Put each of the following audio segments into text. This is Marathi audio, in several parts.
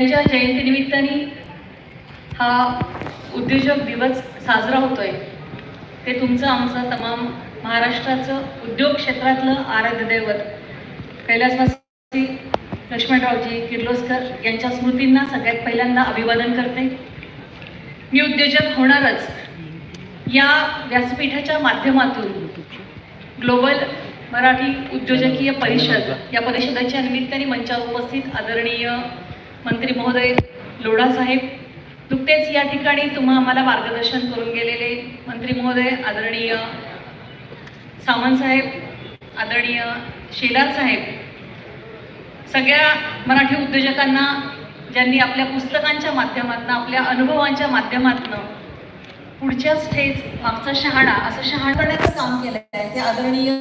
त्यांच्या जयंतीनिमित्ताने हा उद्योजक दिवस साजरा होतोय. ते तुमचं आमचं तमाम महाराष्ट्राचं उद्योग क्षेत्रातलं आराध्य दैवत. कैलासवासी लक्ष्मणरावजी किर्लोस्कर यांच्या स्मृतींना सगळ्यात पहिल्यांदा अभिवादन करते. मी उद्योजक होणारच. या व्यासपीठाच्या माध्यमातून ग्लोबल मराठी उद्योजकीय परिषद या परिषदेच्या निमित्ताने मंचावर उपस्थित आदरणीय मंत्री महोदय लोढा साहेब नुकतेच या ठिकाणी तुम्हा आम्हाला मार्गदर्शन करून गेलेले मंत्री महोदय आदरणीय सामंत साहेब आदरणीय शेलार साहेब सगळ्या मराठी उद्योजकांना ज्यांनी आपल्या पुस्तकांच्या माध्यमातून आपल्या अनुभवांच्या माध्यमातून पुढच्या स्टेज मागचा शहाणा असं शहाणा करण्याचं काम केलं आहे ते आदरणीय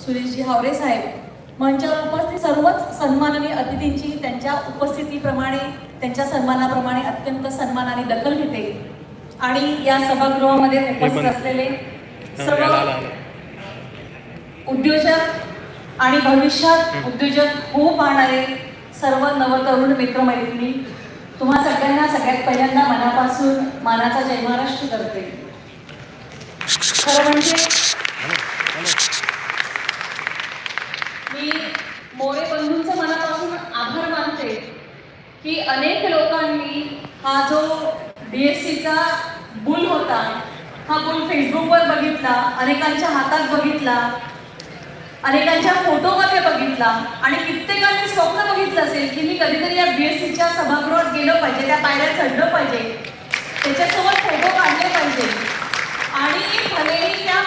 सुरेशजी हावरे साहेब मंचावर उपस्थित सर्वच सन्माननीय अतिथींची त्यांच्या उपस्थितीप्रमाणे त्यांच्या सन्मानाप्रमाणे अत्यंत सन्मानाने दखल घेते. आणि या सभागृहामध्ये उपस्थित असलेले सर्व उद्योजक आणि भविष्यात उद्योजक होऊ पाहणारे सर्व नवतरुण मित्रमैत्रिणी तुम्हा सगळ्यांना सगळ्यात पहिल्यांदा मनापासून मानाचा जय महाराष्ट्र करते. खरं म्हणजे मी मोरे बंधूंचं मनापासून आभार मानते की अनेक लोकांनी हा जो बीएससीचा बुल होता हा बुल फेसबुकवर बघितला अनेकांच्या हातात बघितला अनेकांच्या फोटोमध्ये बघितला आणि कित्येकांनी स्वप्न बघितलं असेल की मी कधीतरी या बीएससीच्या सभागृहात गेलं पाहिजे त्या पायऱ्या चढलं पाहिजे त्याच्यासोबत फोटो काढले पाहिजे. आणि भलेही त्या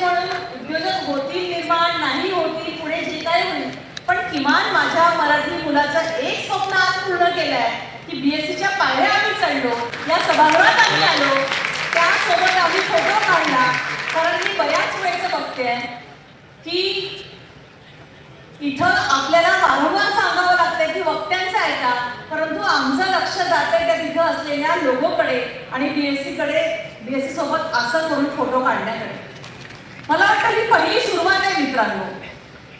म्हणून उद्योजक होतील निर्माण नाही होतील पुढे जे काय होईल पण किमान माझ्या मराठी मुलाचं एक स्वप्न आज पूर्ण केलं आहे की बीएससीच्या पायऱ्या आम्ही चढलो या सभागृहात आम्ही आलो. त्यासोबत आम्ही फोटो काढला कारण मी बऱ्याच वेळेचं बघते की इथं आपल्याला वारंवार सांगावं लागतंय की वक्त्यांचं का? परंतु आमचं लक्ष जातंय त्या तिथं असलेल्या लोगोकडे आणि बीएससी कडे बीएससी सोबत असं करून फोटो काढण्याकडे. मला वाटतं ही पहिली सुरुवात आहे मित्रांनो.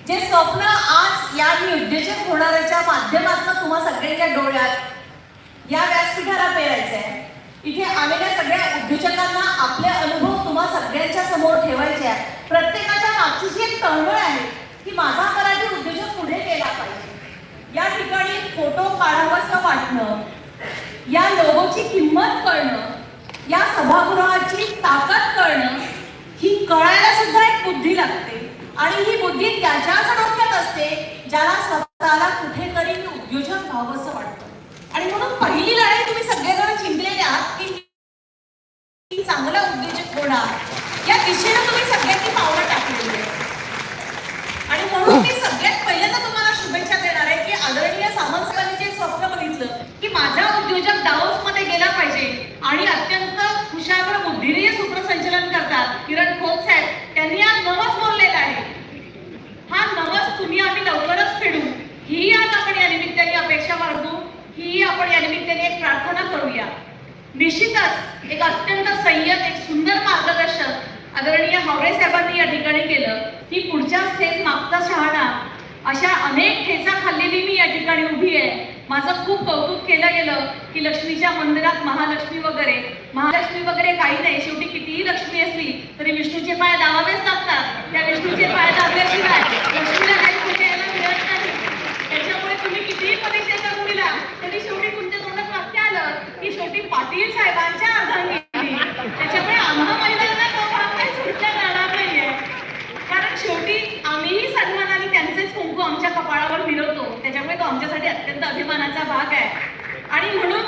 जे स्वप्न आज या मी उद्योजक होणाऱ्याच्या माध्यमातून तुम्हा सगळ्यांच्या डोळ्यात या व्यासपीठाला पेरायचं आहे इथे आलेल्या सगळ्या उद्योजकांना आपले अनुभव तुम्हा सगळ्यांच्या समोर ठेवायचे आहे. प्रत्येकाच्या मागची जी एक तळमळ आहे की माझा मराठी उद्योजक पुढे गेला पाहिजे. या ठिकाणी फोटो काढावासं वाटणं या लोगोची किंमत कळणं या सभागृहाची ताकद कळणं ही कळायला सुद्धा एक बुद्धी लागते. आणि ही बुद्धी त्याच्याच डोक्यात असते ज्याला स्वतःला कुठेतरी उद्योजक व्हावंसं वाटतं. आणि म्हणून पहिली लढाई तुम्ही सगळेजण जिंकलेले आहात की चांगला उद्योजक होणार. या दिशेनं तुम्ही सगळ्यांनी पावलं टाकलेली आहे आणि म्हणून मी सगळ्यात पहिल्यांदा तुम्हाला शुभेच्छा देणार आहे की आदरणीय सामंत साहेबांनी जे स्वप्न बघितलं की माझा उद्योजक दाओसमध्ये गेला पाहिजे आणि अत्यंत हुशार व बुद्धिरीय सूत्रसंचलन करतात किरण खोत साहेब त्यांनी आज नवस बोललेला आहे हा नवस तुम्ही आम्ही लवकरच फेडू ही आज आपण या निमित्ताने अपेक्षा बाळगू ही आपण या निमित्ताने एक प्रार्थना करूया. निश्चितच एक अत्यंत संयत एक सुंदर मार्गदर्शन आदरणीय हावरे साहेबांनी या ठिकाणी केलं. की पुढच्या स्टेज मागचा शहाणा. अशा अनेक ठेचा खाल्लेली मी या ठिकाणी उभी आहे. माझं खूप कौतुक केलं गेलं की लक्ष्मीच्या मंदिरात महालक्ष्मी वगैरे महालक्ष्मी वगैरे काही नाही. शेवटी कितीही लक्ष्मी असली तरी विष्णूचे पाय दावावेच लागतात. त्या विष्णूचे पाय दाबल्याशिवाय लक्ष्मीला काही यायला मिळत नाही. त्याच्यामुळे तुम्ही कितीही परीक्षा करून दिला तरी शेवटी तुमच्या तोंडात वाक्य आलं की पाटील साहेबांच्या अर्धांगिनी त्याच्यामुळे आम्हा महिलांना तो भाग काही सुटला जाणार नाहीये. कारण शेवटी आम्हीही सन्मानाने त्यांचेच कुंकू आमच्या कपाळावर मिरवतो. त्याच्यामुळे तो आमच्यासाठी अत्यंत अभिमानाचा भाग आहे. आणि म्हणून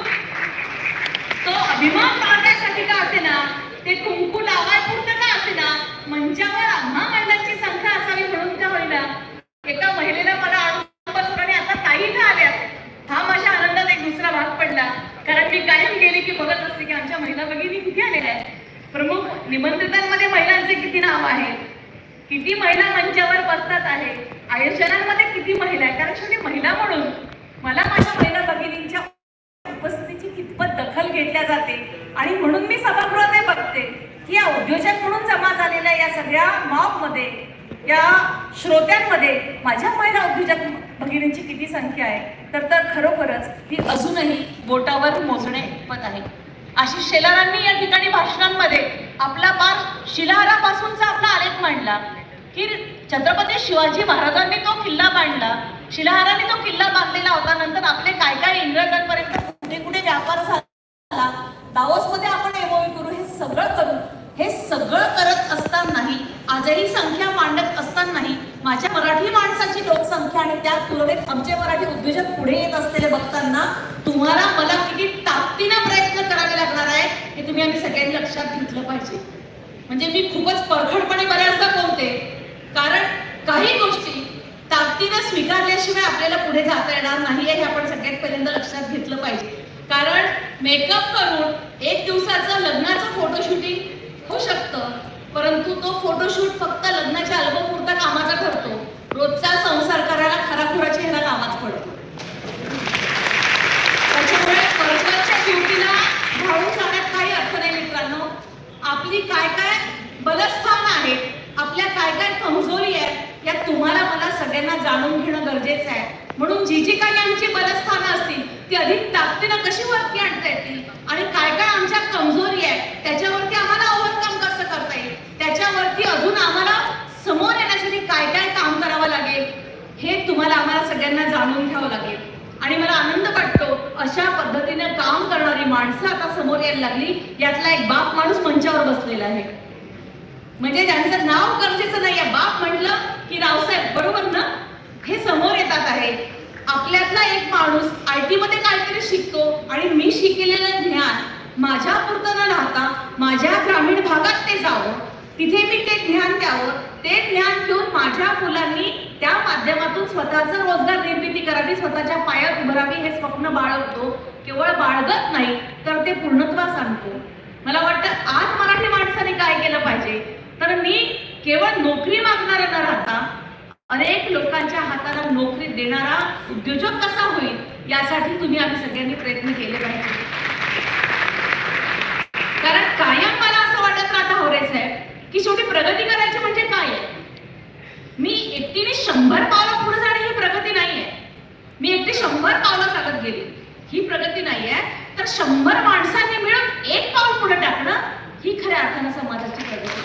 तो अभिमान भाग का असेना ते कुंकू लावाय पुरतं का असेना मंचावर आम्हा महिलांची संख्या असावी म्हणून का होईना एका महिलेला मला आणून बसवलं आणि आता ताई इथं आल्यात हा माझ्या आनंदात एक दुसरा भाग पडला कारण मी कायम गेली की बघत असते की आमच्या महिला भगिनी किती आलेल्या आहेत? प्रमुख निमंत्रितांमध्ये महिलांचे किती नाव आहे किती महिला मंचावर बसतात आहे? आयोजनांमध्ये किती महिला आहे कारण शेवटी महिला म्हणून मला माझ्या महिला भगिनींच्या उपस्थितीची कितपत दखल घेतल्या जाते? आणि म्हणून मी सभागृहात बघते की या उद्योजक म्हणून जमा झालेल्या या सगळ्या मॉपमध्ये या श्रोत्यांमध्ये माझ्या महिला उद्योजक भगिनींची किती संख्या आहे? तर तर खरोखरच ही अजूनही बोटावर मोजणे पत आहे. आशिष शेलारांनी या ठिकाणी भाषणांमध्ये आपला पार शिलाहारापासूनचा आपला आलेख मांडला. की छत्रपती शिवाजी महाराजांनी तो किल्ला बांधला. शिलाहाराने तो किल्ला बांधलेला होता. नंतर आपले काय काय इंग्रजांपर्यंत कुठे कुठे व्यापार झाला. दावोसमध्ये आपण एमओवी करू. हे सगळं करू हे सगळं करत असतानाही आजही संख्या मांडत असतानाही माझ्या मराठी माणसाची लोकसंख्या आणि त्या तुलनेत आमचे मराठी उद्योजक पुढे येत असलेले बघताना तुम्हाला मला किती ताकदीनं प्रयत्न करावे लागणार आहे हे तुम्ही आम्ही सगळ्यांनी लक्षात घेतलं पाहिजे. म्हणजे मी खूपच परखडपणे बऱ्याचदा बोलते. कारण काही गोष्टी ताकदीनं स्वीकारल्याशिवाय आपल्याला पुढे जाता येणार नाही हे आपण सगळ्यात पहिल्यांदा लक्षात घेतलं पाहिजे. कारण मेकअप करून एक दिवसाचं लग्नाचं फोटोशूटिंग होऊ शकतं. परंतु तो फोटोशूट फक्त लग्नाच्या अल्बमपुरता कामाचा ठरतो. रोजचा संसार करायला खराखुरा चेहरा कामात पडतो त्याच्यामुळे परस्परच्या ड्युटीला धावून जाण्यात काही अर्थ नाही मित्रांनो आपली काय काय बलस्थान आहेत आपल्या काय काय कमजोरी आहेत या तुम्हाला मला सगळ्यांना जाणून घेणं गरजेचं आहे. म्हणून जी जी काही आमची बलस्थानं असतील ती अधिक ताकदीनं कशी वरती आणता येतील? आणि काय काय आमच्या कमजोरी आहे त्याच्यावरती आम्हाला ओव्हरकम कसं करता येईल? त्याच्यावरती अजून आम्हाला समोर येण्यासाठी काय काय काम करावं लागेल हे तुम्हाला आम्हाला सगळ्यांना जाणून घ्यावं लागेल. आणि मला आनंद वाटतो अशा पद्धतीने काम करणारी माणसं आता समोर यायला लागली. यातला एक बाप माणूस मंचावर बसलेला आहे. म्हणजे त्यांचं नाव गरजेचं नाही आहे बाप म्हटलं की रावसाहेब बरोबर ना? हे समोर येतात आहे. आपल्यातला एक माणूस आय टी मध्ये काहीतरी शिकतो आणि मी शिकलेलं ज्ञान माझ्या पुरतं न राहता माझ्या ग्रामीण भागात ते जावं. तिथे मी ते ज्ञान द्यावं. ते ज्ञान घेऊन माझ्या मुलांनी त्या माध्यमातून स्वतःचं रोजगार निर्मिती करावी स्वतःच्या पायात उभं हे स्वप्न बाळगतो. केवळ बाळगत नाही तर ते पूर्णत्वास आणतो मला वाटतं आज मराठी माणसाने काय केलं पाहिजे? तर मी केवळ नोकरी मागणारा न राहता अनेक लोकांच्या हाताला नोकरी देणारा उद्योजक कसा होईल यासाठी तुम्ही आम्ही सगळ्यांनी प्रयत्न केले पाहिजे कारण कायम मला असं वाटत राहतं होरे साहेब की शेवटी प्रगती करायची म्हणजे काय आहे मी एकटीने शंभर पावलं पुढे जाणे ही प्रगती नाहीये मी एकटी शंभर पावलं चालत गेली. ही प्रगती नाहीये. तर शंभर माणसांनी मिळून एक पाऊल पुढे टाकणं ही खऱ्या अर्थानं समाजाची प्रगती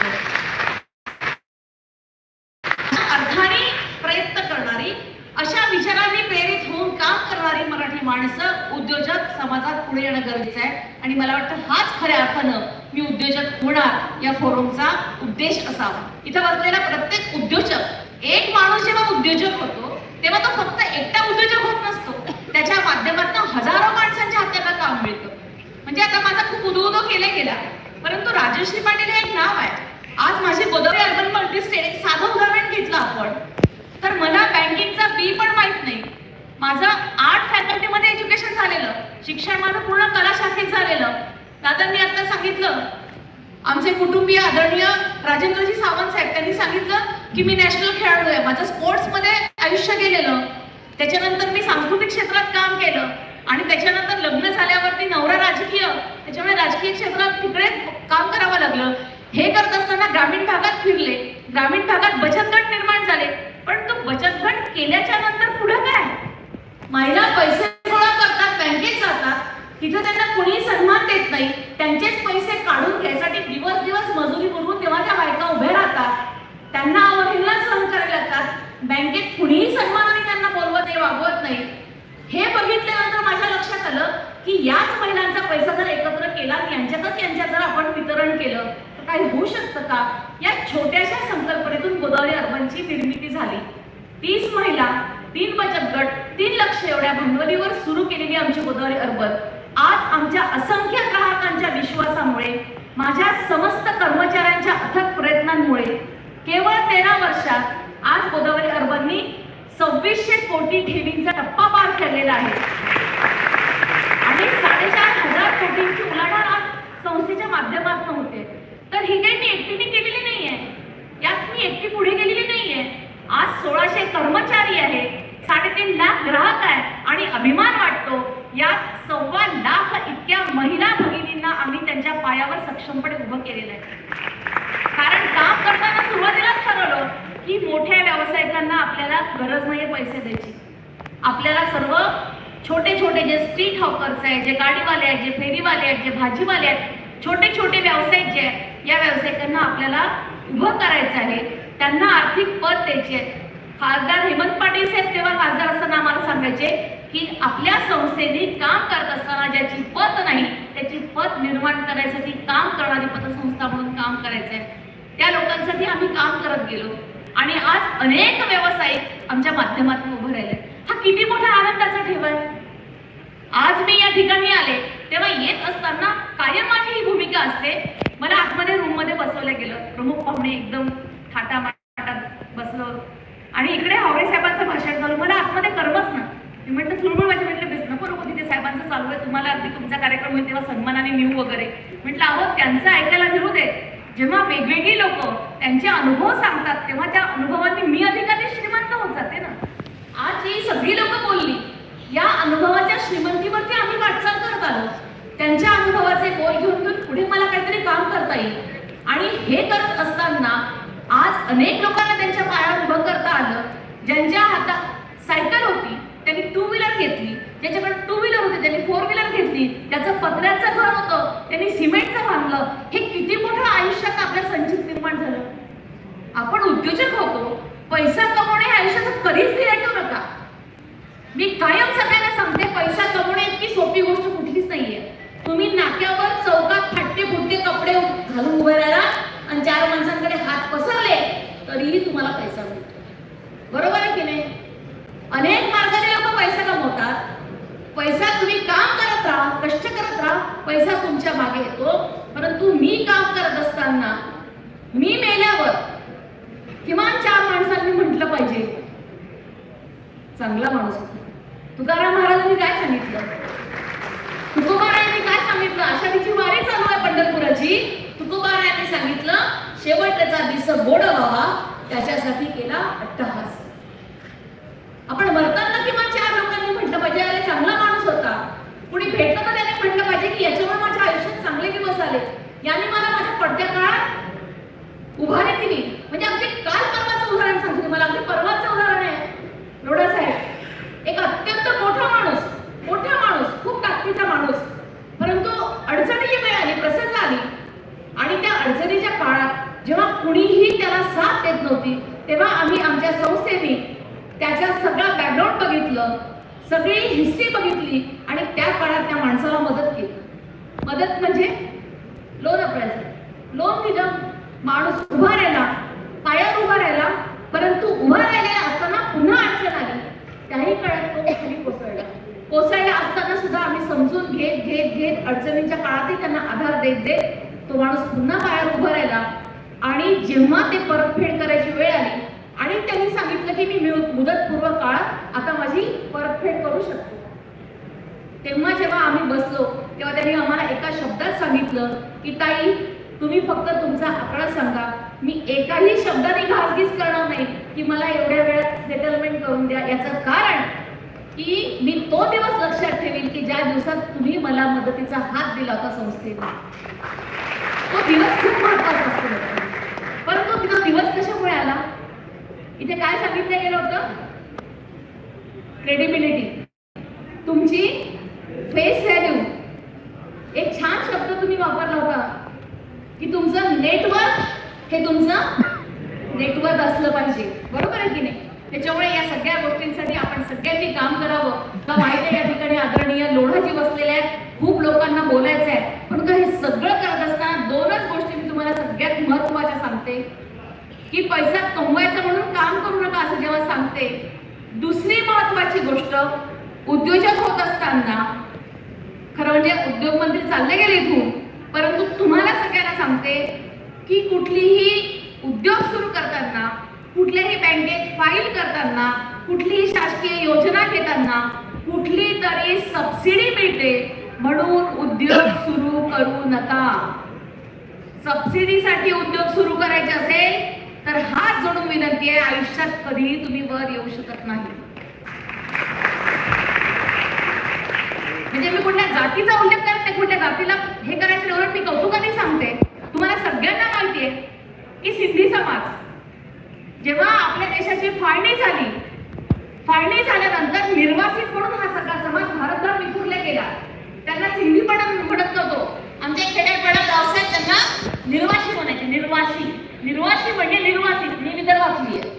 अर्थाने प्रयत्न करणारी अशा विचारांनी प्रेरित होऊन काम करणारी मराठी माणसं उद्योजक समाजात पुढे येणं गरजेचं आहे. आणि मला वाटतं हाच खऱ्या अर्थानं मी उद्योजक होणार या फोरमचा उद्देश असावा. इथं बसलेला प्रत्येक उद्योजक एक माणूस जेव्हा उद्योजक होतो तेव्हा तो फक्त एकटा उद्योजक होत नसतो. त्याच्या माध्यमातून हजारो माणसांच्या हाताला काम मिळतं. म्हणजे आता माझा खूप उदो केला गेला. परंतु राजश्री पाटील हे एक नाव आहे. आज माझे गोदावरी अर्बन मल्टीस्टेट एक साधं उदाहरण घेतलं आपण. तर मला बँकिंगचा बी पण माहीत नाही. माझं आर्ट फॅकल्टीमध्ये एज्युकेशन झालेलं. शिक्षण माझं पूर्ण कला शाखेत झालेलं दादांनी आता सांगितलं. आमचे कुटुंबीय आदरणीय राजेंद्रजी सावंत साहेब त्यांनी सांगितलं की मी नॅशनल खेळाडू आहे. माझं स्पोर्ट्समध्ये आयुष्य गेलेलं. त्याच्यानंतर मी सांस्कृतिक क्षेत्रात काम केलं आणि त्याच्यानंतर लग्न झाल्यावरती नवरा राजकीय त्याच्यामुळे राजकीय क्षेत्रात तिकडे काम करावं लागलं. हे करत असताना ग्रामीण भागात फिरले. ग्रामीण भागात बचत गट निर्माण झाले. पण तो बचत गट केल्याच्यानंतर पुढं काय? महिला पैसे गोळा करतात बँकेत जातात. तिथं त्यांना कुणीही सन्मान देत नाही. त्यांचेच पैसे काढून घ्यायसाठी दिवस दिवस मजुरी करून तेव्हा त्या बायका उभ्या राहतात त्यांना अवहेलना सहन करावी लागतात. बँकेत कुणीही सन्मान त्यांना बोलवत नाही वागवत नाही हे बघितल्यानंतर माझ्या लक्षात आलं की याच महिलांचा पैसा जर एकत्र केला आणि यांच्यातच यांच्या जर आपण वितरण केलं तर काही होऊ शकतं का? या छोट्याशा संकल्पनेतून गोदावरी अर्बनची निर्मिती झाली. तीस महिला तीन बचत गट तीन लक्ष एवढ्या भांडवलीवर सुरू केलेली आमची गोदावरी अर्बन आज आमच्या असंख्य ग्राहकांच्या विश्वासामुळे माझ्या समस्त कर्मचाऱ्यांच्या अथक प्रयत्नांमुळे केवळ तेरा वर्षात आज गोदावरी अर्बननी सव्वीसशे कोटी ठेवींचा टप्पा पार केलेला आहे. आणि साडेचार हजार कोटींची उलाढाल आज संस्थेच्या माध्यमातून होते. तर ही काही मी एकटीने केलेली नाहीये. यात मी एकटी पुढे गेलेली नाहीये. आज सोळाशे कर्मचारी आहेत साडेतीन लाख ग्राहक आहेत आणि अभिमान वाटतो यात सव्वा लाख इतक्या महिला भगिनींना आम्ही त्यांच्या पायावर सक्षमपणे उभं केलेलं आहे. कारण काम करताना सुरुवातीलाच ठरवलं की मोठ्या व्यावसायिकांना आपल्याला गरज नाहीये पैसे द्यायची छोटे छोटे जे स्ट्रीट हॉकर्स आहेत जे गाडीवाले आहेत जे फेरीवाले आहेत जे भाजीवाले आहेत छोटे छोटे व्यावसायिक जे आहेत या व्यावसायिकांना आपल्याला उभं करायचं आहे. त्यांना आर्थिक पद द्यायचे आहे. खासदार हेमंत पाटील साहेब तेव्हा खासदार असताना आम्हाला सांगायचे की आपल्या संस्थेने काम करत असताना ज्याची पत नाही त्याची पत निर्माण करायसाठी काम करणारी पतसंस्था म्हणून काम करायचं आहे त्या लोकांसाठी आम्ही काम करत गेलो. आणि आज अनेक व्यावसायिक आमच्या माध्यमातून उभे राहिले. हा किती मोठा आनंदाचा ठेवा आहे. आज मी या ठिकाणी आले तेव्हा येत असताना कायम माझी ही भूमिका असते. मला आतमध्ये रूममध्ये बसवलं गेलं. प्रमुख पाहुणे एकदम थाटामाटात बसलो. आणि इकडे हावरे साहेबांचं भाषण झालं मला आतमध्ये करमच ना मी म्हटलं तुळमुळ माझ्या म्हटलं बेस नको नको तिथे साहेबांचं चालू आहे. तुम्हाला अगदी तुमचा कार्यक्रम होईल तेव्हा सन्मानाने मिळू वगैरे. म्हटलं अहो त्यांचं ऐकायला मिळू दे. जेव्हा वेगवेगळी लोक त्यांचे अनुभव सांगतात तेव्हा त्या अनुभवांनी मी अधिकाधिक श्रीमंत होत जाते ना. आज ही सगळी लोक बोलली. या अनुभवाच्या श्रीमंतीवरती आम्ही वाटचाल करत आलो. त्यांच्या अनुभवाचे बोल घेऊन घेऊन पुढे मला काहीतरी काम करता येईल. आणि हे करत असताना आज अनेक लोकांना त्यांच्या पायावर उभं करता आलं. ज्यांच्या हातात सायकल होती त्यांनी टू व्हीलर घेतली. ज्याच्याकडे टू व्हीलर होते त्यांनी फोर व्हीलर घेतली. त्याचं पत्र्याचं घर होतं त्यांनी सिमेंटचं बांधलं. हे किती मोठं आयुष्यात आपल्या संचित निर्माण झालं. आपण उद्योजक होतो पैसा कमवणे हे आयुष्याचं कधीच ध्येय ठेवू नका. मी कायम सगळ्यांना सांगते पैसा कमवणे इतकी सोपी गोष्ट कुठलीच नाहीये. तुम्ही नाक्यावर चौकात फाटके फुटके कपडे घालून उभे राहिला आणि चार माणसांकडे हात पसरले तरीही तुम्हाला पैसा मिळतो. बरोबर आहे की नाही? अनेक मार्गाने लोक पैसा कमवतात. पैसा तुम्ही काम करत राहा कष्ट करत राहा पैसा तुमच्या मागे येतो. परंतु मी काम करत असताना मी मेल्यावर किमान चार माणसांनी म्हटलं पाहिजे. चांगला माणूस होता. तुकाराम महाराजांनी काय सांगितलं? तुकोबारायांनी काय सांगितलं? आषाढीची वारी चालू आहे पंढरपुराची. तुकोबारायांनी सांगितलं शेवटचा दिस गोड व्हावा त्याच्यासाठी केला अट्टहास. आपण मरताना किंवा चार लोकांनी म्हटलं पाहिजे अरे चांगला माणूस होता. कुणी भेटलं तर त्याने म्हटलं पाहिजे की याच्यामुळे माझ्या आयुष्यात चांगले दिवस आले. याने मला माझ्या पडत्या काळात उभारी दिली. म्हणजे अगदी काल परवाचं उदाहरण सांगते मला अगदी परवाचं उदाहरण आहे. रोडा साहेब अत्यंत मोठा माणूस मोठा माणूस खूप ताकदीचा माणूस. परंतु अडचणीची वेळ आली प्रसंग आली आणि त्या अडचणीच्या काळात जेव्हा कुणीही त्याला साथ देत नव्हती तेव्हा आम्ही आमच्या संस्थेने त्याच्या सगळं बॅकग्राऊंड बघितलं सगळी हिस्ट्री बघितली आणि त्या काळात त्या माणसाला मदत केली. मदत म्हणजे लोन अप्रायझर लोन दिलं माणूस उभा राहिला पायावर उभा राहिला परंतु उभा राहिलेला असताना पुन्हा त्याही काळात तो खाली कोसळला. कोसळला असताना सुद्धा आम्ही समजून घेत घेत घेत अडचणीच्या काळातही त्यांना आधार देत देत तो माणूस पुन्हा पायावर उभा राहिला. आणि जेव्हा ते परतफेड करायची वेळ आली आणि त्यांनी सांगितलं की मी मुदतपूर्व काळात आता माझी परतफेड करू शकतो. तेव्हा जेव्हा आम्ही बसलो तेव्हा त्यांनी आम्हाला एका शब्दात सांगितलं की ताई तुम्ही फक्त तुमचा आकडा सांगा मी एकाही शब्दाने घासघीस करणार नाही की मला एवढ्या वेळात सेटलमेंट करून द्या. याचं कारण की मी तो दिवस लक्षात ठेवील की ज्या दिवसात तुम्ही मला मदतीचा हात दिला होता संस्थेला तो दिवस खूप महत्त्वाचा असतो परंतु तो दिवस कशामुळे आला? इथे काय सांगितलं गेलं होतं? क्रेडिबिलिटी तुमची फेस व्हॅल्यू एक छान शब्द तुम्ही वापरला होता की तुमचं नेटवर्क हे तुमचं नेटवर्क असलं पाहिजे. बरोबर आहे की नाही? त्याच्यामुळे या सगळ्या गोष्टींसाठी आपण सगळ्यांनी काम करावं. का माहिती आहे या ठिकाणी आदरणीय लोढाजी बसलेले आहेत. खूप लोकांना बोलायचं आहे. परंतु हे सगळं करत असताना दोनच गोष्टी मी तुम्हाला सगळ्यात महत्त्वाच्या सांगते. की पैसा कमवायचा म्हणून काम करू नका असं जेव्हा सांगते दुसरी महत्वाची गोष्ट उद्योजक होत असताना खरं म्हणजे उद्योग मंत्री चालले गेले इथून परंतु तुम्हाला सगळ्यांना सांगते की कुठलीही उद्योग सुरू करताना कुठल्याही बँकेत फाईल करताना कुठलीही शासकीय योजना घेताना कुठली तरी सबसिडी मिळते म्हणून उद्योग सुरू करू नका सबसिडीसाठी उद्योग सुरू करायचे असेल तर हात जोडून विनंती आहे आयुष्यात कधीही तुम्ही वर येऊ शकत नाही म्हणजे मी कुठल्या जातीचा उल्लेख करत कुठल्या जातीला हे करायचं. उलट मी कौतुकाने सांगते तुम्हाला सगळ्यांना माहिती आहे की सिंधी समाज जेव्हा आपल्या देशाची फाळणी झाली फाळणी झाल्यानंतर निर्वासित म्हणून हा सगळा समाज भारतभर विखुरला गेला. त्यांना सिंधी पण म्हणत नव्हतो. आमच्या खेड्यापाड्यात गावसाहेब त्यांना निर्वासी म्हणायचे. निर्वासी. निर्वासी म्हणजे निर्वासित. मी विदर्भातली आहे.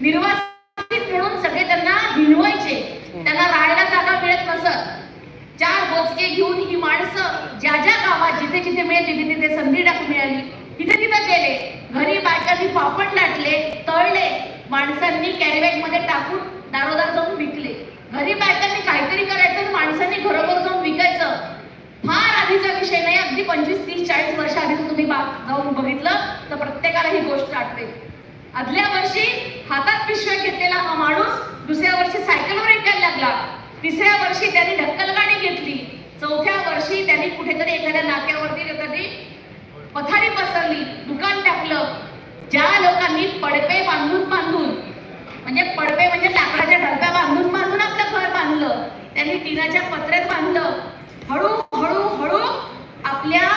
निर्वासित म्हणून सगळे त्यांना हिणवायचे. त्यांना राहायला जागा मिळत नसत चार बोचके घेऊन ही माणसं ज्या ज्या गावात जिथे जिथे मिळेल तिथे तिथे संधी टाकून मिळाली. तिथे तिथे गेले. घरी बायकांनी पापड लाटले तळले. माणसांनी कॅरीबॅगमध्ये टाकून दारोदार जाऊन विकले. घरी बायकांनी काहीतरी करायचं माणसांनी घरोघर जाऊन विकायचं. फार आधीचा विषय नाही. अगदी पंचवीस तीस चाळीस वर्ष आधीच तुम्ही बा- जाऊन बघितलं तर प्रत्येकाला ही गोष्ट आठवेल आदल्या वर्षी हातात पिशव्या घेतलेला हा माणूस दुसऱ्या वर्षी सायकलवर ऐकायला लागला. तिसऱ्या वर्षी त्याने ढक्कल गाडी घेतली. चौथ्या वर्षी त्यांनी कुठेतरी एखाद्या नाक्यावरती कधी पथारी पसरली दुकान टाकलं ज्या लोकांनी पडपे बांधून बांधून म्हणजे पडपे म्हणजे लाकडाच्या ढडप्या बांधून बांधून आपलं घर बांधलं त्यांनी टिनाच्या पत्र्यात बांधलं. हळू हळू हळू आपल्या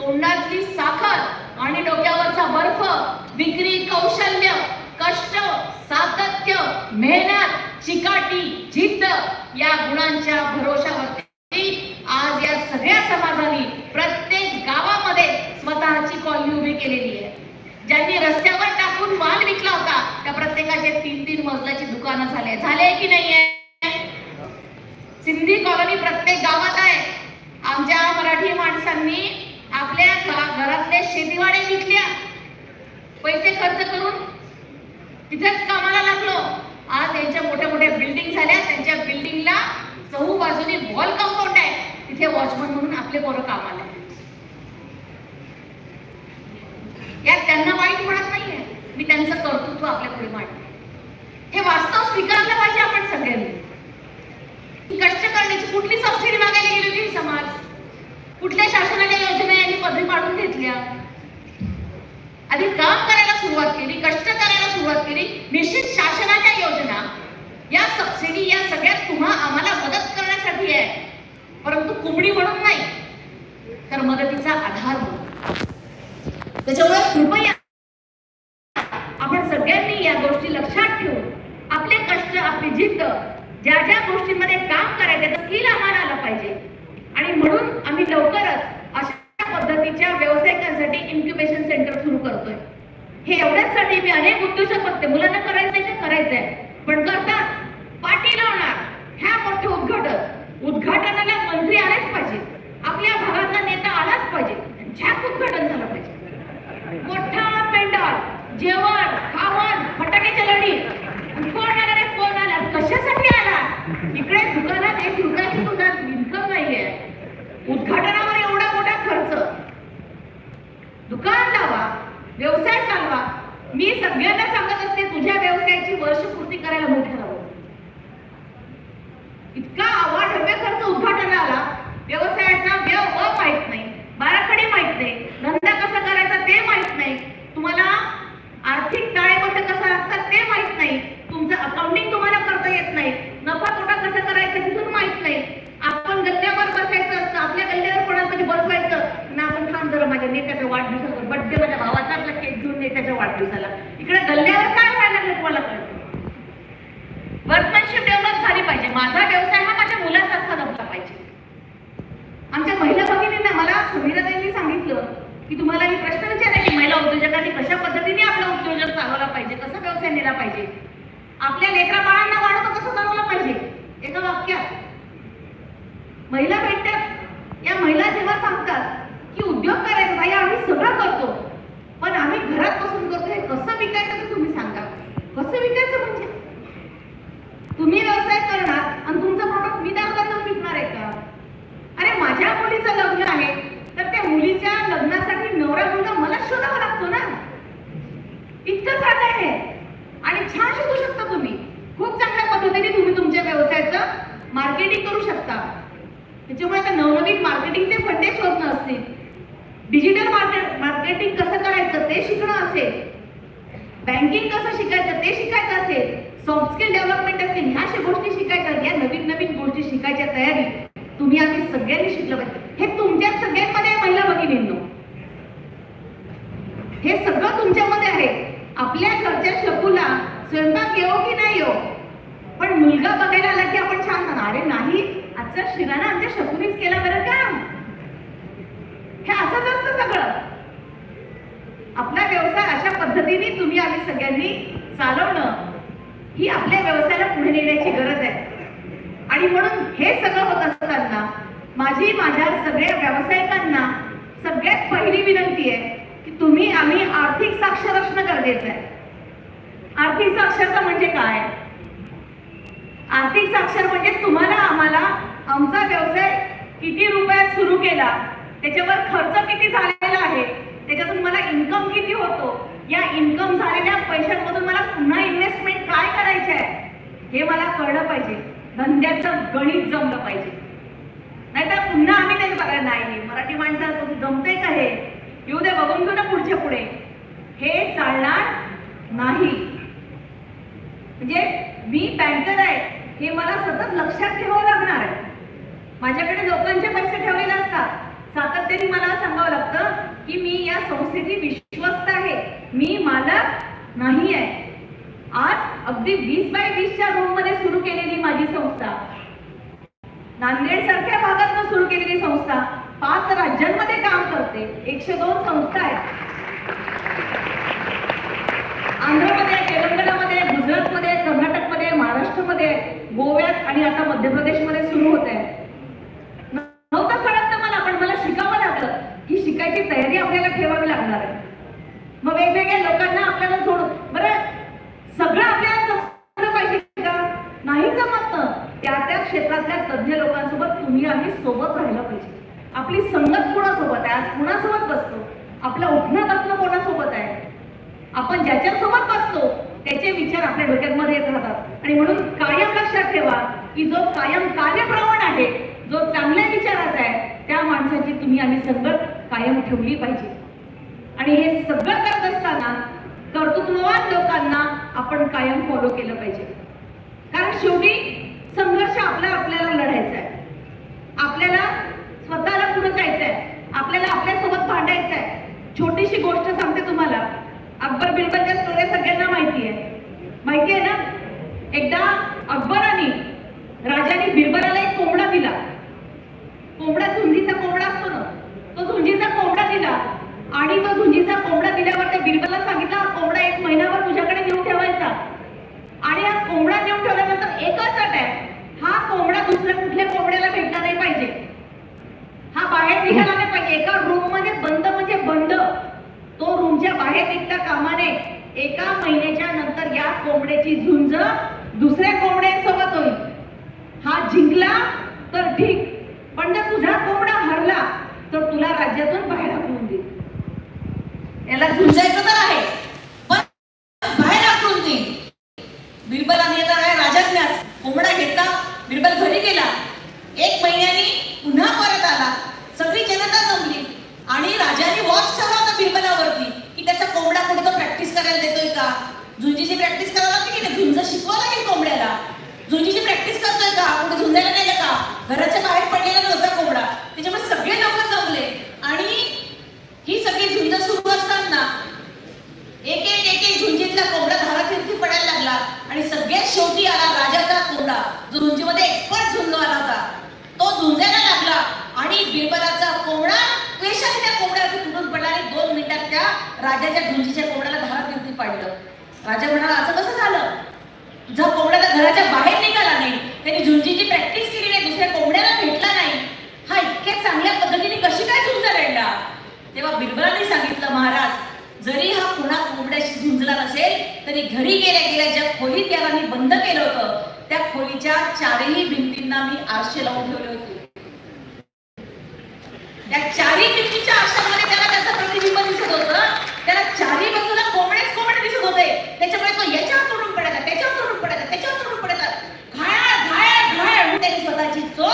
तोंडातली साखर आणि डोक्यावरचा बर्फ विक्री कौशल्य कष्ट सातत्य मेहनत चिकाटी जिद्द या गुणांच्या भरोशावर आज या सगळ्या समाजाने प्रत्येक गावामध्ये स्वतःची कॉलनी उभी केलेली आहे. ज्यांनी रस्त्यावर टाकून माल विकला होता त्या प्रत्येकाचे तीन तीन मजल्याची दुकानं झाले. झाले की नाहीये? सिंधी कॉलनी प्रत्येक गावात आहे. आमच्या मराठी माणसांनी आपल्या घरा- घरातले शेतीवाडे विकल्या पैसे खर्च करून तिथेच कामाला लागलो. आज यांच्या मोठ्या मोठ्या बिल्डिंग झाल्या. त्यांच्या बिल्डिंगला चहू बाजूने वॉल कंपाऊंड आहे. तिथे वॉचमन म्हणून आपले पोरं कामाला आहेत. यात त्यांना वाईट म्हणत नाहीये मी त्यांचं कर्तृत्व आपल्या पुढे मांडते हे वास्तव स्वीकारलं पाहिजे आपण सगळ्यांनी. कष्ट करण्याची कुठली सबसिडी मागायला गेली होती समाज? कुठल्या शासनाच्या योजना यांनी पदवी पाडून घेतल्या? आधी काम करायला सुरुवात केली कष्ट करायला सुरुवात केली निश्चित शासनाच्या योजना या सबसिडी या सगळ्यात तुम्हा आम्हाला मदत करण्यासाठी आहे. परंतु कुंबडी म्हणून नाही तर मदतीचा आधार म्हणून त्याच्यामुळे कृपया आपण सगळ्यांनी या गोष्टी लक्षात ठेवून आपले कष्ट आपली जिद्द ज्या ज्या गोष्टींमध्ये काम करायचं त्याचं स्किल आम्हाला आलं पाहिजे आणि म्हणून आम्ही लवकरच अशा पद्धतीच्या व्यावसायिकांसाठी इन्क्युबेशन सेंटर सुरू करतोय हे उद्योजक बघते. मुलांना करायचंय का करायचंय. पण करतात पाठी लावणार. ह्या मोठे उद्घाटन. उद्घाटनाला मंत्री आलाच पाहिजे. आपल्या भागातला नेता आलाच पाहिजे. झॅक उद्घाटन झालं पाहिजे. मोठा पेंडॉल जेवण खावण फटाक्याच्या लढी. कोण आला रे कोण आला कशासाठी आला इकडे दुकानात एक रुपयाची दुकान इन्कम नाहीये. उद्घाटनावर एवढा मोठा खर्च. दुकान लावा. व्यवसाय मी सगळ्यांना सांगत असते तुझ्या व्यवसायाची वर्षपूर्ती करायला मोठ्या इतका इतका अवाढव्य खर्च उद्घाटनाला व्यवसायाचा व्यव व माहीत नाही बाराखडी माहीत नाही धंदा कसा करायचा ते माहीत नाही तुम्हाला आर्थिक ताळेबंद कसा लागतात ते माहीत नाही तुमचं अकाउंटिंग तुम्हाला करता येत नाही नफा तोटा कसा करायचा तिथून माहीत नाही आपण गल्ल्यावर बसायचं असतं आपल्या गल्ल्यावर कोणाला तरी बसवायचं ना आपण थांब जरा माझ्या नेत्याच्या वाढदिवसाचा बड्डे माझ्या भावाचा आपला केक घेऊन नेत्याच्या वाढदिवसाला इकडे गल्ल्यावर काय व्हायला लागलं तुम्हाला कळतं वर्कमॅनशिप डेव्हलप झाली पाहिजे माझा व्यवसाय हा माझ्या मुलासारखा जपला पाहिजे आमच्या महिला भगिनींना मला समीराताईंनी सांगितलं की तुम्हाला मी प्रश्न विचारला की महिला उद्योजकांनी कशा पद्धतीने आपला उद्योजक चालवला पाहिजे कसा व्यवसाय नेला पाहिजे आपल्या लेकरा बाळांना वाढवतो कसं चालवलं पाहिजे एका वाक्यात महिला भेटतात या महिला जेव्हा सांगतात की उद्योग करायचा बाई आम्ही सगळं करतो पण आम्ही घरात बसून करतो हे कसं विकायचं ते तुम्ही सांगा कसं विकायचं म्हणजे तुम्ही व्यवसाय करणार आणि तुमचं प्रॉडक्ट मी दारोदार जाऊन विकणार आहे का अरे माझ्या मुलीचं लग्न आहे तर त्या मुलीच्या लग्नासाठी नवरा मुलगा मला शोधावा लागतो ना इतकं साधं आहे आणि छान शोधू शकता तुम्ही खूप चांगल्या पद्धतीने तुम्ही तुमच्या व्यवसायाचं मार्केटिंग करू शकता त्याच्यामुळे आता नवनवीन मार्केटिंगचे फंडे शोधणं असतील. डिजिटल मार्केट मार्केटिंग कसं करायचं ते शिकणं असेल. बँकिंग कसं शिकायचं ते शिकायचं असेल. सॉफ्ट स्किल डेव्हलपमेंट असेल ह्या अशा गोष्टी शिकायच्या या नवीन नवीन गोष्टी शिकायच्या तयारी. तुम्ही आम्ही सगळ्यांनी शिकलं पाहिजे. हे तुमच्या सगळ्यांमध्ये महिला भगिनींनो. हे सगळं तुमच्यामध्ये आहे. आपल्या घरच्या शकूला स्वयंपाक येऊ की नाही येऊ पण मुलगा बघायला आला की आपण छान अरे नाही आजचा शिराणा आमच्या शकुनीच केला बरं का? हे असंच असतं सगळं. आपला व्यवसाय अशा पद्धतीने तुम्ही आम्ही सगळ्यांनी चालवणं ही आपल्या व्यवसायाला पुढे नेण्याची गरज आहे. आणि म्हणून हे सगळं होत असताना माझी माझ्या सगळ्या व्यावसायिकांना सगळ्यात पहिली विनंती आहे की तुम्ही आम्ही आर्थिक साक्षर असणं गरजेचं आहे. आर्थिक साक्षरता म्हणजे काय? आर्थिक साक्षर म्हणजे तुम्हाला आम्हाला आमचा व्यवसाय किती रुपयात सुरू केला? त्याच्यावर खर्च किती झालेला आहे? त्याच्यातून मला इन्कम किती होतो? या इन्कम झालेल्या पैशांमधून मला पुन्हा इन्व्हेस्टमेंट काय करायचे आहे हे मला कळलं पाहिजे. धंद्याचं गणित जमलं पाहिजे. नाहीतर पुन्हा आम्ही ते बघायला नाही. मराठी माणसाला जमतंय का हे? येऊ दे बघून घेऊ ना पुढच्या पुढे. हे चालणार नाही. म्हणजे मी बँकर आहे. हे मला सतत लक्षात ठेवावं लागणार आहे. माझ्याकडे लोकांचे पैसे ठेवलेले असतात. सातत्याने मला सांगावं लागतं की मी या संस्थेची विश्वस्त आहे. मी मालक नाही आहे. आज अगदी वीस बाय वीसच्या रूममध्ये सुरू केलेली माझी संस्था. नांदेड सारख्या भागात सुरू केलेली संस्था. पाच राज्यांमध्ये काम करते. एकशे दोन संस्था आहेत. आंध्रमध्ये तेलंगणामध्ये गुजरातमध्ये कर्नाटकमध्ये महाराष्ट्रामध्ये गोव्यात आणि आता मध्य प्रदेशमध्ये सुरू होत आहे. ही तयारी आपल्याला ठेवावी लागणार आहे. मग वेगवेगळ्या लोकांना आपल्याला जोड बरं सगळं आपल्याला जमलं पाहिजे का? नाही जमत ना त्या त्या क्षेत्रातल्या तज्ज्ञ लोकांसोबत तुम्ही आम्ही सोबत राहिलं पाहिजे. आपली संगत कोणासोबत आहे? आज कोणासोबत बसतो? आपलं उठणं बसणं कोणासोबत आहे? आपण ज्याच्यासोबत बसतो त्याचे विचार आपल्या डोक्यामध्ये येत राहतात. आणि म्हणून कायम लक्षात ठेवा की जो कायम कार्यप्रवण आहे जो चांगल्या विचाराचा आहे त्या माणसाची तुम्ही आम्ही संगत कायम ठेवली पाहिजे. आणि हे सगळं करत असताना कर्तृत्ववान लोकांना आपण कायम फॉलो केलं पाहिजे. कारण शेवटी संघर्ष आपला आपल्याला लढायचा आहे. आपल्याला स्वतःला पुढे जायचं आहे. आपल्याला आपल्यासोबत भांडायचं आहे. छोटीशी गोष्ट सांगते तुम्हाला. अकबर बिरबलच्या स्टोऱ्या सगळ्यांना माहिती आहे. माहिती आहे ना? एकदा अकबर राजाने बिरबलाला एक कोंबडा दिला कोंबडा झुंजीचा कोंबडा असतो ना तो झुंजीचा कोंबडा दिला आणि तो झुंजीचा कोंबडा दिल्यावर त्या बिरबलला सांगितलं हा कोंबडा एक महिनाभर तुझ्याकडे नेऊन ठेवायचा आणि हा कोंबडा नेऊन ठेवल्यानंतर एकच अट आहे हा कोंबडा दुसऱ्या कुठल्या कोंबड्याला भेटला नाही पाहिजे हा बाहेर निघाला नाही पाहिजे एका रूममध्ये बंद म्हणजे बंद तो रूमच्या बाहेर निघता कामाने एका महिन्याच्या नंतर या कोंबड्याची झुंज दुसऱ्या कोंबड्यांसोबत होईल हा जिंकला तर ठीक पण जर तुझा कोंबडा हरला तर तुला राज्यातून बाहेर हाकलून देईल याला झुंजायचं तर आहे पण बाहेर आखडून देईल बिरबलाने आता काय राजाज्ञाच कोंबडा घेतला बिरबल घरी गेला एक महिन्यानी पुन्हा परत आला सगळी जनता जमली आणि राजाने वॉच ठेवला होता बिरबलावरती की त्याचा कोंबडा कुठे तो प्रॅक्टिस करायला देतोय का झुंजीची प्रॅक्टिस करायला लागते की नाही? झुंज शिकवा लागेल कोंबड्याला. झुंजीची प्रॅक्टिस करतोय का? कुठे झुंजायला नाही का? घराच्या बाहेर पडलेला नव्हता कोंबडा. त्याच्यामुळे सगळे लोक जमले. आणि ही सगळी झुंज सुरू असताना एक एक एक एक झुंजीतला कोंबडा धारातीर्थी पडायला लागला. आणि सगळ्यात शेवटी आला राजाचा कोंबडा. जो झुंजीमध्ये एक्सपर्ट झुंज आला होता. तो झुंजायला लागला. आणि बिरबलाचा कोंबडा पेशाने त्या कोंबड्यावरती तुटून पडला आणि दोन मिनिटात त्या राजाच्या झुंजीच्या कोंबड्याला धारातीर्थी पाडलं. राजा म्हणाला असं कसं झालं? जर कोंबडा घराच्या बाहेर निघाला नाही त्याने झुंजीची प्रॅक्टिस केली नाही दुसऱ्या कोंबड्याला भेटला नाही. हा इतक्या चांगल्या पद्धतीने कशी काय झुंज लढला तेव्हा बिरबलाने सांगितलं महाराज जरी हा पुन्हा कोंबड्याशी झुंजला नसेल तरी घरी गेल्या गेल्या ज्या खोलीत याला मी बंद केलं होतं त्या खोलीच्या चारही भिंतींना मी आरशे लावून ठेवले होते. त्या चारही भिंतीच्या आरशामध्ये त्याला त्याचं प्रतिबिंब दिसत होतं. त्याला चारही बाजूला कोंबडेच कोंबडे दिसत होते त्याच्यामुळे तो याच्यावर तोडून पडायचा त्याच्यावर तोडून पडायचा त्याच्यावर तोडून पडायचा घायाळ घायाळ घायाळ म्हणून त्याने तो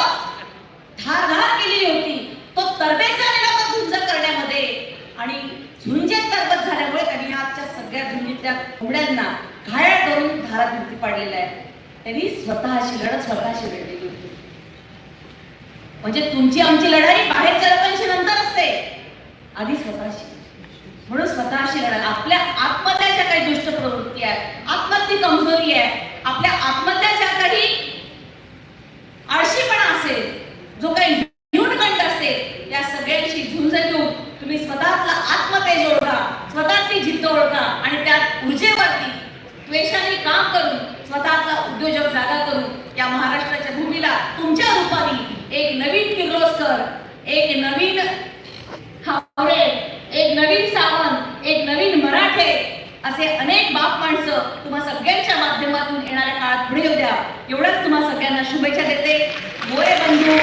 धारधार केलेली होती. तो तरबेज झालेला होता झुंज करण्यामध्ये. आणि झुंजेत तरबत झाल्यामुळे त्यांनी आजच्या सगळ्या झुंजीतल्या कोंबड्यांना घायाळ करून धारातीर्थी पाडलेला आहे त्यांनी स्वतःशी लढत स्वतःशी लढलेली होती. म्हणजे तुमची आमची लढाई बाहेरच्या लोकांशी नंतर असते. आधी स्वतःशी. म्हणून स्वतःशी लढा. आपल्या आत्महत्याच्या काही दुष्ट प्रवृत्ती आहेत. आत्महत्या कमजोरी आहे. आपल्या आत्महत्या हात पुढे येऊ द्या. एवढाच तुम्हाला सगळ्यांना शुभेच्छा देते. मोरे बंधू.